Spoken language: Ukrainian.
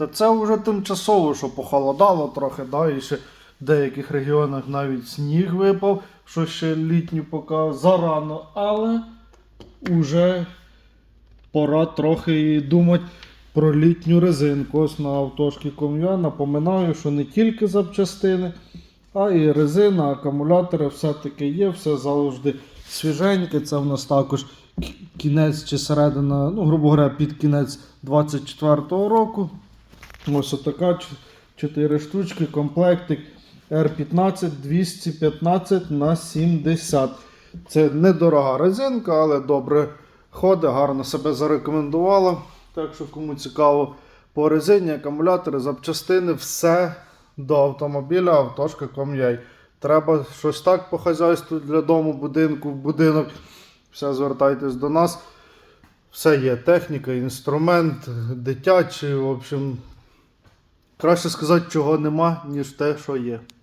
Та це вже тимчасово, що похолодало трохи, да, і ще в деяких регіонах навіть сніг випав, що ще літню поки зарано, але вже пора трохи думати про літню резинку. Ось на автошки Ком'я напоминаю, що не тільки запчастини, а і резина, акумулятори все-таки є, все завжди свіженьке. Це в нас також кінець чи середина, ну, грубо говоря, під кінець 24-го року. Ось отака 4 штучки, комплектик R15 215 на 70. Це недорога резинка, але добре ходить, гарно себе зарекомендувала. Так що, кому цікаво по резині, акумулятори, запчастини, все до автомобіля, автошка.com.ua. Треба щось так по хазяйству для дому, будинку, в будинок. Все звертайтесь до нас. Все є техніка, інструмент, дитячий, в общем. Краще сказати, чого нема, ніж те, що є.